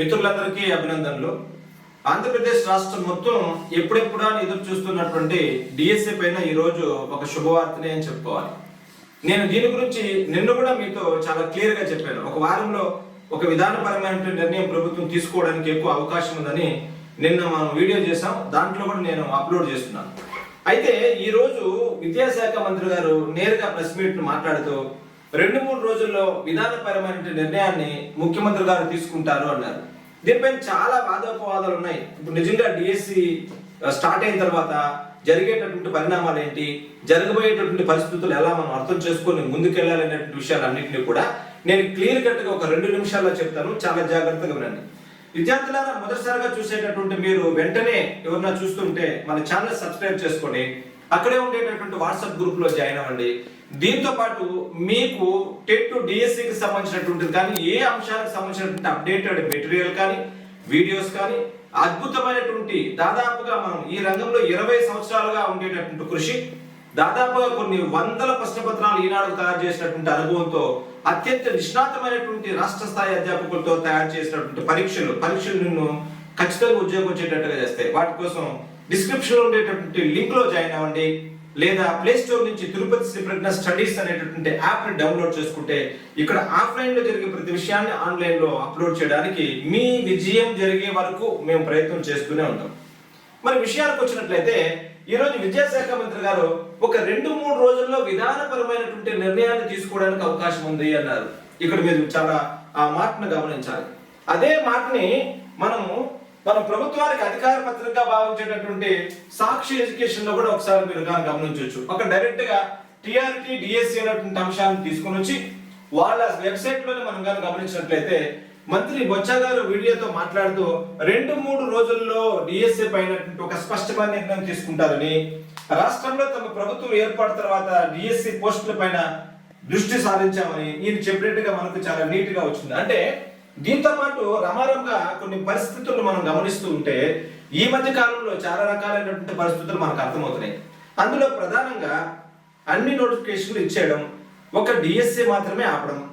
మిత్రులందరికీ అభినందనలు. ఆంధ్రప్రదేశ్ రాష్ట్రం మొత్తం ఎప్పుడెప్పుడా ఎదురు చూస్తున్నటువంటి డిఎస్సి పైన ఈరోజు ఒక శుభవార్తనే అని చెప్పుకోవాలి. నేను దీని గురించి నిన్న కూడా మీతో చాలా క్లియర్గా చెప్పాను. ఒక వారంలో ఒక విధానపరమైన నిర్ణయం ప్రభుత్వం తీసుకోవడానికి ఎక్కువ అవకాశం ఉందని నిన్న మనం వీడియో చేసాం దాంట్లో కూడా నేను అప్లోడ్ చేస్తున్నాను. అయితే ఈరోజు విద్యాశాఖ మంత్రి గారు నేరుగా ప్రెస్ మీట్ మాట్లాడుతూ రెండు మూడు రోజుల్లో విధానపరమైన నిర్ణయాన్ని ముఖ్యమంత్రి గారు తీసుకుంటారు అన్నారు. దీనిపైన చాలా వాదోపవాదాలు ఉన్నాయి. ఇప్పుడు నిజంగా డిఎస్సి స్టార్ట్ అయిన తర్వాత జరిగేటటువంటి పరిణామాలు ఏంటి? జరగబోయేటటువంటి పరిస్థితులు ఎలా మనం అర్థం చేసుకొని విషయాలు విషయాలన్నింటినీ కూడా నేను క్లియర్ కట్గా ఒక రెండు నిమిషాల్లో చెప్తాను. చాలా జాగ్రత్తగా వినండి. విద్యార్థులారా మొదటిసారిగా చూసేటటువంటి మీరు వెంటనే ఎవరన్నా చూస్తుంటే మన ఛానల్ సబ్స్క్రైబ్ చేసుకొని అక్కడే ఉండేటటువంటి వాట్సాప్ గ్రూప్లో జాయిన్ అవ్వండి. దీంతో పాటు మీకు టెట్ టు డిఎస్సికి సంబంధించినటువంటిది కానీ ఏ అంశాలకు సంబంధించినటువంటి అప్డేటెడ్ మెటీరియల్ కానీ వీడియోస్ కానీ అద్భుతమైనటువంటి దాదాపుగా మనం ఈ రంగంలో ఇరవై సంవత్సరాలుగా ఉండేటటువంటి కృషి దాదాపుగా కొన్ని వందల ప్రశ్నపత్రాలు ఈనాడు తయారు చేసినటువంటి అనుభవంతో అత్యంత నిష్ణాతమైనటువంటి రాష్ట్ర స్థాయి అధ్యాపకులతో తయారు చేసినటువంటి పరీక్షలు పరీక్షలు నిన్ను ఖచ్చితంగా ఉద్యోగం వచ్చేటట్టుగా చేస్తాయి. వాటి కోసం డిస్క్రిప్షన్లో ఉండేటటువంటి లింక్లో జాయిన్ అవ్వండి. లేదా ప్లే స్టోర్ నుంచి తిరుపతి శ్రీ ప్రజ్ఞ స్టడీస్ అనేటటువంటి యాప్ని డౌన్లోడ్ చేసుకుంటే ఇక్కడ ఆఫ్లైన్లో జరిగే ప్రతి విషయాన్ని ఆన్లైన్లో అప్లోడ్ చేయడానికి మీ విజయం జరిగే వరకు మేము ప్రయత్నం చేస్తూనే ఉంటాం. మరి విషయానికి వచ్చినట్లయితే ఈ రోజు విద్యాశాఖ మంత్రి గారు ఒక రెండు మూడు రోజుల్లో విధానపరమైనటువంటి నిర్ణయాన్ని తీసుకోవడానికి అవకాశం ఉంది అన్నారు. ఇక్కడ మీరు చాలా ఆ మాటను గమనించాలి. అదే మాటని మనము మనం ప్రభుత్వానికి అధికార పత్రికగా భావించేటటువంటి సాక్షి ఎడ్యుకేషన్లో కూడా ఒకసారి మీరు కానీ గమనించవచ్చు. ఒక డైరెక్ట్గా టిఆర్టీ డిఎస్సి అనేటువంటి అంశాన్ని తీసుకొని వచ్చి వాళ్ళ వెబ్సైట్లోనే మనం కానీ గమనించినట్లయితే మంత్రి బొత్స గారు వీడియోతో మాట్లాడుతూ రెండు మూడు రోజుల్లో డిఎస్ఏ పైన ఒక స్పష్టమైన నిర్ణయం తీసుకుంటారని రాష్ట్రంలో తమ ప్రభుత్వం ఏర్పాటు తర్వాత డిఎస్సి పోస్టుల పైన దృష్టి సారించామని ఈయన చెప్పినట్టుగా మనకు చాలా నీట్గా వచ్చింది. అంటే దీంతో పాటు రమారంగా కొన్ని పరిస్థితులు మనం గమనిస్తూ ఉంటే ఈ మధ్య కాలంలో చాలా రకాలైనటువంటి పరిస్థితులు మనకు అర్థమవుతున్నాయి. అందులో ప్రధానంగా అన్ని నోటిఫికేషన్లు ఇచ్చేయడం ఒక డిఎస్సి మాత్రమే ఆపడం.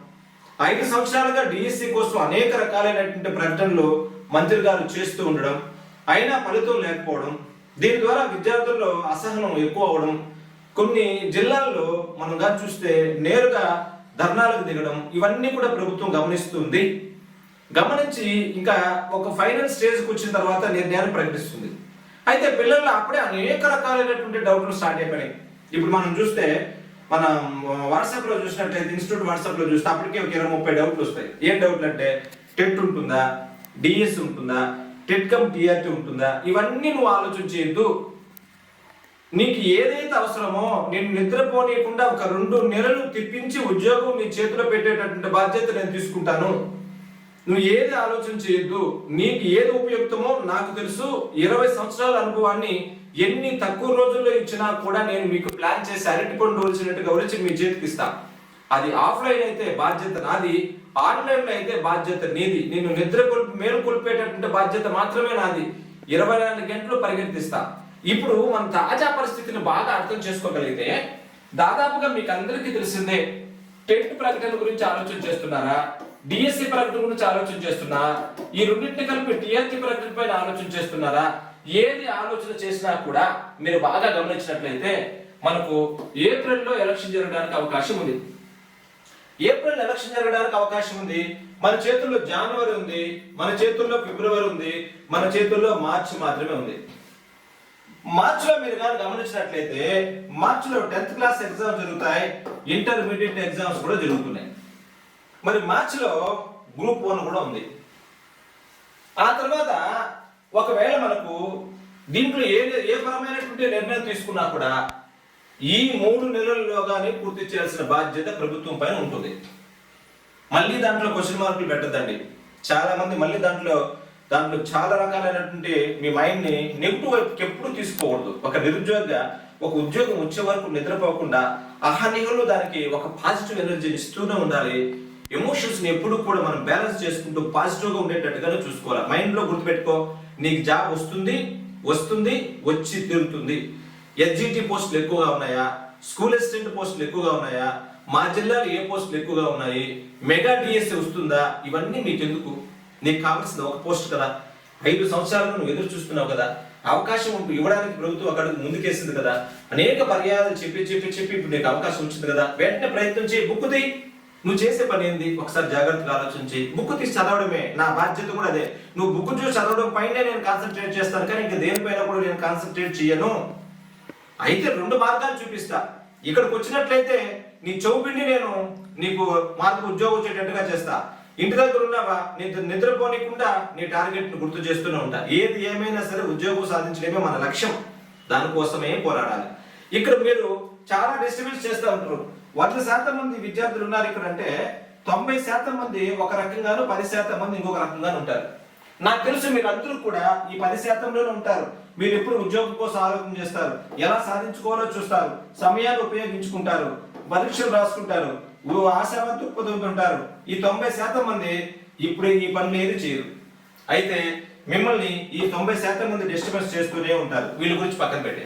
ఐదు సంవత్సరాలుగా డిఎస్సి కోసం అనేక రకాలైనటువంటి ప్రకటనలు మంత్రి గారు చేస్తూ ఉండడం అయినా ఫలితం లేకపోవడం దీని ద్వారా విద్యార్థుల్లో అసహనం ఎక్కువ అవడం కొన్ని జిల్లాల్లో మనం చూస్తే నేరుగా ధర్నాలకు దిగడం ఇవన్నీ కూడా ప్రభుత్వం గమనిస్తుంది గమనించి ఇంకా ఒక ఫైనల్ స్టేజ్కి వచ్చిన తర్వాత నిర్ణయాన్ని ప్రకటిస్తుంది. అయితే పిల్లల్లో అప్పుడే అనేక రకాలైనటువంటి డౌట్లు స్టార్ట్ అయిపోయినాయి. ఇప్పుడు మనం చూస్తే మన వాట్సాప్లో చూసినట్లయితే ఇన్స్టిట్యూట్ వాట్సాప్లో చూస్తే అప్పటికే ఒక ఇరవై ముప్పై డౌట్లు వస్తాయి. ఏం డౌట్లు అంటే టెట్ ఉంటుందా? డిఎస్ ఉంటుందా? టెట్ కమ్ టిఆర్టీ ఉంటుందా? ఇవన్నీ నువ్వు ఆలోచించేయద్దు. నీకు ఏదైతే అవసరమో నేను నిద్రపోనీయకుండా ఒక రెండు నెలలు తిప్పించి ఉద్యోగం నీ చేతిలో పెట్టేటటువంటి బాధ్యత నేను తీసుకుంటాను. నువ్వు ఏది ఆలోచన చేయొద్దు నీకు ఏది ఉపయుక్తమో నాకు తెలుసు. ఇరవై సంవత్సరాల అనుభవాన్ని ఎన్ని తక్కువ రోజుల్లో ఇచ్చినా కూడా నేను మీకు ప్లాన్ చేసి అరటిపండు వచ్చినట్టుగా వచ్చి మీ చేతికి ఇస్తా. అది ఆఫ్లైన్ అయితే బాధ్యత నాది ఆన్లైన్లో అయితే బాధ్యత నీది. నేను నిద్ర కొల్పి మేలు కొల్పేటటువంటి బాధ్యత మాత్రమే నాది. ఇరవై నాలుగు గంటలు పరిగెత్తిస్తా. ఇప్పుడు మన తాజా పరిస్థితిని బాగా అర్థం చేసుకోగలిగితే దాదాపుగా మీకు అందరికీ తెలిసిందే టెట్ ప్రకటన గురించి ఆలోచన చేస్తున్నారా? డిఎస్సి ప్రకటన గురించి ఆలోచన చేస్తున్నా? ఈ రెండింటిని కలిపి టిఆర్టీ ప్రకటన పైన ఆలోచన చేస్తున్నారా? ఏది ఆలోచన చేసినా కూడా మీరు బాగా గమనించినట్లయితే మనకు ఏప్రిల్లో ఎలక్షన్ జరగడానికి అవకాశం ఉంది. ఏప్రిల్ ఎలక్షన్ జరగడానికి అవకాశం ఉంది. మన చేతుల్లో జనవరి ఉంది. మన చేతుల్లో ఫిబ్రవరి ఉంది. మన చేతుల్లో మార్చి మాత్రమే ఉంది. మార్చిలో మీరు కానీ గమనించినట్లయితే మార్చిలో టెన్త్ క్లాస్ ఎగ్జామ్స్ జరుగుతాయి. ఇంటర్మీడియట్ ఎగ్జామ్స్ కూడా జరుగుతున్నాయి. మరి మార్చిలో గ్రూప్ వన్ కూడా ఉంది. ఆ తర్వాత ఒకవేళ మనకు దీంట్లో ఏ ఏ పరమైనటువంటి నిర్ణయం తీసుకున్నా కూడా ఈ మూడు నెలల్లోగానే పూర్తి చేయాల్సిన బాధ్యత ప్రభుత్వం పైన ఉంటుంది. మళ్ళీ దాంట్లో క్వశ్చన్ మార్కులు పెట్టద్దండి. చాలా మంది మళ్ళీ దాంట్లో దాంట్లో చాలా రకాలైనటువంటి మీ మైండ్ని నెగిటివ్ వైపుకి ఎప్పుడు తీసుకోకూడదు. ఒక నిరుద్యోగ ఒక ఉద్యోగం వచ్చే వరకు నిద్రపోకుండా అహనిహలు దానికి ఒక పాజిటివ్ ఎనర్జీని ఇస్తూనే ఉండాలి. ఎమోషన్స్ని ఎప్పుడు కూడా మనం బ్యాలెన్స్ చేసుకుంటూ పాజిటివ్గా ఉండేటట్టుగానే చూసుకోవాలి. మైండ్లో గుర్తుపెట్టుకో నీకు జాబ్ వస్తుంది వస్తుంది వచ్చి తీరుతుంది. ఎస్జిటి పోస్టులు ఎక్కువగా ఉన్నాయా? స్కూల్ అసిస్టెంట్ పోస్టులు ఎక్కువగా ఉన్నాయా? మా జిల్లాలో ఏ పోస్టులు ఎక్కువగా ఉన్నాయి? మెగా డిఎస్సి వస్తుందా? ఇవన్నీ మీకు ఎందుకు నీకు కావాల్సిన ఒక పోస్ట్ కదా. ఐదు సంవత్సరాలు నువ్వు ఎదురు చూస్తున్నావు కదా. అవకాశం ఇవ్వడానికి ప్రభుత్వం అక్కడ ముందుకేసింది కదా. అనేక పర్యాయాలు చెప్పి చెప్పి చెప్పి ఇప్పుడు నీకు అవకాశం వచ్చింది కదా. వెంటనే ప్రయత్నం చేయి బుక్ది నువ్వు చేసే పని ఏంది? ఒకసారి జాగ్రత్తగా ఆలోచించి. బుక్ తీసి చదవడమే. నా బాధ్యత కూడా అదే. నువ్వు బుక్ చూసి చదవడం పైనే నేను కాన్సన్ట్రేట్ చేస్తాను కానీ ఇంకా దేనిపైన కూడా నేను కాన్సన్ట్రేట్ చేయను. అయితే రెండు మార్గాలు చూపిస్తా. ఇక్కడికి వచ్చినట్లయితే నీ చౌపిండి నేను నీకు మార్పు ఉద్యోగం వచ్చేటట్టుగా చేస్తా. ఇంటి దగ్గర ఉన్నావా? నిద్ర నిద్రపోనీకుండా నీ టార్గెట్ను గుర్తు చేస్తూనే ఉంటా. ఏది ఏమైనా సరే ఉద్యోగం సాధించడమే మన లక్ష్యం. దానికోసమే పోరాడాలి. ఇక్కడ మీరు చాలా డిస్టర్బెన్స్ చేస్తూ ఉంటారు. వంద శాతం మంది విద్యార్థులు ఉన్నారు ఇక్కడ అంటే తొంభై శాతం మంది ఒక రకంగాను పది శాతం మంది ఇంకొక రకంగాను ఉంటారు. నాకు తెలుసు మీరు అందరూ కూడా ఈ పది శాతంలోనే ఉంటారు. మీరు ఎప్పుడు ఉద్యోగం కోసం ఆలోచన చేస్తారు. ఎలా సాధించుకోవాలో చూస్తారు. సమయాన్ని ఉపయోగించుకుంటారు. పరీక్షలు రాసుకుంటారు. ఓ ఆశావంతు పొందుతుంటారు ఈ తొంభై శాతం మంది ఇప్పుడు ఈ పనులు ఏది చేయరు. అయితే మిమ్మల్ని ఈ తొంభై శాతం మంది డిస్టర్బెన్స్ చేస్తూనే ఉంటారు. వీళ్ళ గురించి పక్కన పెట్టే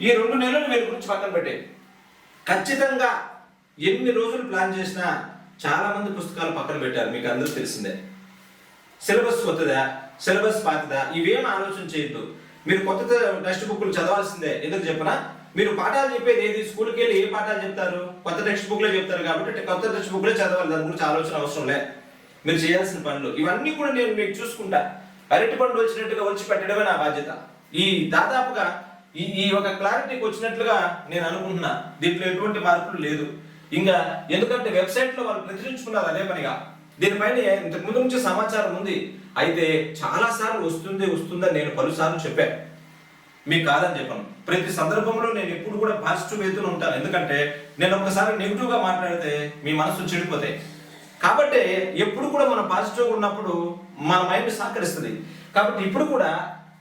ఈ రెండు నెలలు వీళ్ళ గురించి పక్కన పెట్టే ఖచ్చితంగా ఎన్ని రోజులు ప్లాన్ చేసినా చాలామంది పుస్తకాలు పక్కన పెట్టారు మీకు అందరూ తెలిసిందే. సిలబస్ కొత్తదా? సిలబస్ పాతదా? ఇవేం ఆలోచన చేయొద్దు. మీరు కొత్త టెక్స్ట్ బుక్లు చదవాల్సిందే. ఎందుకు చెప్పనా? మీరు పాఠాలు చెప్పేది ఏది? స్కూల్కి వెళ్ళి ఏ పాఠాలు చెప్తారు? కొత్త టెక్స్ట్ బుక్లే చెప్తారు కాబట్టి కొత్త టెక్స్ట్ బుక్లే చదవాలి. దాని గురించి ఆలోచన అవసరం లే. మీరు చేయాల్సిన పనులు. ఇవన్నీ కూడా నేను మీకు చూసుకుంటా. అరటి పండు వచ్చినట్టుగా వచ్చి పెట్టడమే నా బాధ్యత. ఈ దాదాపుగా ఈ ఈ ఒక క్లారిటీకి వచ్చినట్లుగా నేను అనుకుంటున్నా. దీంట్లో ఎటువంటి మార్పులు లేదు. ఇంకా ఎందుకంటే వెబ్సైట్లో వాళ్ళు ప్రచురించుకున్నారు అదే పనిగా. దీనిపైన ఇంతకు ముందు నుంచి సమాచారం ఉంది. అయితే చాలా సార్లు వస్తుంది వస్తుందని నేను పలుసార్లు చెప్పాను మీకు కాదని చెప్పను. ప్రతి సందర్భంలో నేను ఎప్పుడు కూడా పాజిటివ్ వేతూనే ఉంటాను. ఎందుకంటే నేను ఒకసారి నెగిటివ్గా మాట్లాడితే మీ మనసు చెడిపోతాయి కాబట్టి ఎప్పుడు కూడా మనం పాజిటివ్ ఉన్నప్పుడు మన మైండ్ సహకరిస్తుంది. కాబట్టి ఇప్పుడు కూడా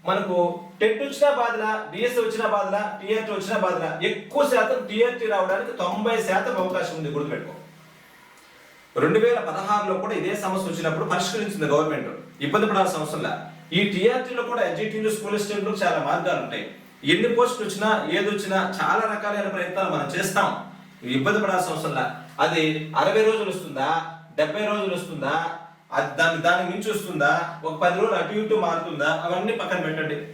మనకు టెట్ వచ్చినా బాధల డిఎస్సి వచ్చినా బాధల టీఆర్టీ వచ్చినా బాధల ఎక్కువ శాతం టీఆర్టీ రావడానికి తొంభై శాతం అవకాశం ఉంది గుర్తుపెట్టుకో. రెండు వేల పదహారులో కూడా ఇదే సమస్య వచ్చినప్పుడు పరిష్కరించింది గవర్నమెంట్. ఇబ్బంది పడాల్సిన అవసరం ఈ టీఆర్టీలో కూడా ఎడ్జిటీలు స్కూల్ స్టేట్లో చాలా మార్గాలు ఉంటాయి. ఎన్ని పోస్టులు వచ్చినా ఏది వచ్చినా చాలా రకాలైన ప్రయత్నాలు మనం చేస్తాం. ఇబ్బంది పడాల్సిన అవసరం అది అరవై రోజులు వస్తుందా? డెబ్బై రోజులు వస్తుందా? అది దాని దాని మించి వస్తుందా? ఒక పది రోజులు అటు ఇటు మారుతుందా? అవన్నీ పక్కన పెట్టండి.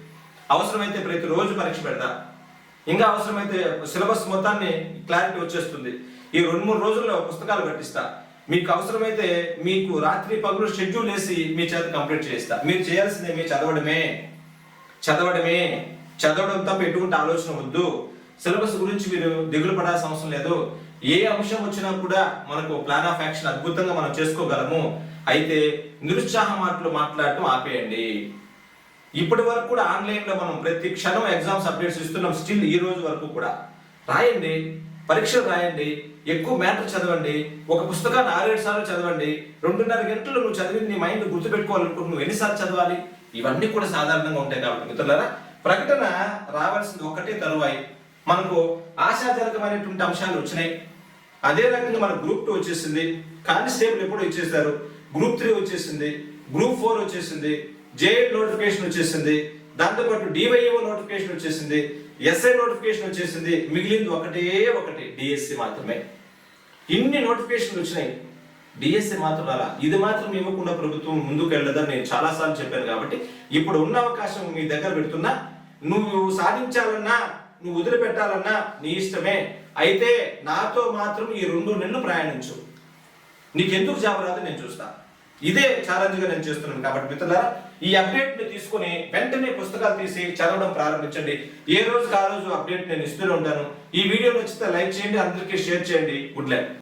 అవసరమైతే ప్రతి రోజు పరీక్ష పెడతా. ఇంకా అవసరమైతే సిలబస్ మొత్తాన్ని క్లారిటీ వచ్చేస్తుంది. ఈ రెండు మూడు రోజుల్లో పుస్తకాలు కట్టిస్తా. మీకు అవసరమైతే మీకు రాత్రి పగులు షెడ్యూల్ వేసి మీ చేత కంప్లీట్ చేస్తా మీరు చేయాల్సిందే మీ చదవడమే. చదవడమే. చదవడం తప్ప ఎటువంటి ఆలోచన వద్దు. సిలబస్ గురించి మీరు దిగులు పడాల్సిన అవసరం లేదు. ఏ అంశం వచ్చినా కూడా మనకు ప్లాన్ ఆఫ్ యాక్షన్ అద్భుతంగా మనం చేసుకోగలము. అయితే నిరుత్సాహ మాటలు మాట్లాడటం ఆపేయండి. ఇప్పటి వరకు కూడా ఆన్లైన్లో మనం ప్రతి క్షణం ఎగ్జామ్స్ అప్డేట్స్ ఇస్తున్నాం. స్టిల్ ఈ రోజు వరకు కూడా. రాయండి పరీక్షలు రాయండి ఎక్కువ మ్యాటర్ చదవండి ఒక పుస్తకాన్ని ఆరేడు సార్లు చదవండి రెండున్నర గంటలు నువ్వు చదివి నీ మైండ్ గుర్తుపెట్టుకోవాలనుకుంటు నువ్వు ఎన్నిసార్లు చదవాలి? ఇవన్నీ కూడా సాధారణంగా ఉంటాయి కాబట్టి మిత్రులారా ప్రకటన రావాల్సింది ఒకటే తరువాయి. మనకు ఆశాజనకమైనటువంటి అంశాలు వచ్చినాయి. అదే రకంగా మన గ్రూప్ టూ వచ్చేసింది. కానిస్టేబుల్ ఎప్పుడు ఇచ్చేస్తారు గ్రూప్ త్రీ వచ్చేసింది. గ్రూప్ ఫోర్ వచ్చేసింది. జేఎడ్ నోటిఫికేషన్ వచ్చేసింది. దాంతోపాటు డివైఓ నోటిఫికేషన్ వచ్చేసింది. ఎస్ఐ నోటిఫికేషన్ వచ్చేసింది. మిగిలింది ఒకటే ఒకటి. డిఎస్సి మాత్రమే. ఇన్ని నోటిఫికేషన్లు వచ్చినాయి. డిఎస్సి మాత్రం అలా ఇది మాత్రం ఇవ్వకుండా ప్రభుత్వం ముందుకు వెళ్ళదని నేను చాలాసార్లు చెప్పాను కాబట్టి ఇప్పుడు ఉన్న అవకాశం మీ దగ్గర పెడుతున్నా. నువ్వు సాధించాలన్నా నువ్వు వదిలిపెట్టాలన్నా నీ ఇష్టమే. అయితే నాతో మాత్రం ఈ రెండు నెలలు ప్రయాణించు. నీకెందుకు జాబ్ రాదు నేను చూస్తా. ఇదే ఛాలెంజ్గా నేను చేస్తున్నాను కాబట్టి మిత్రులారా ఈ అప్డేట్ని తీసుకొని వెంటనే పుస్తకాలు తీసి చదవడం ప్రారంభించండి. ఏ రోజుకి ఆ రోజు అప్డేట్ నేను ఇస్తూనే ఉంటాను. ఈ వీడియో నచ్చితే లైక్ చేయండి అందరికీ షేర్ చేయండి. Good like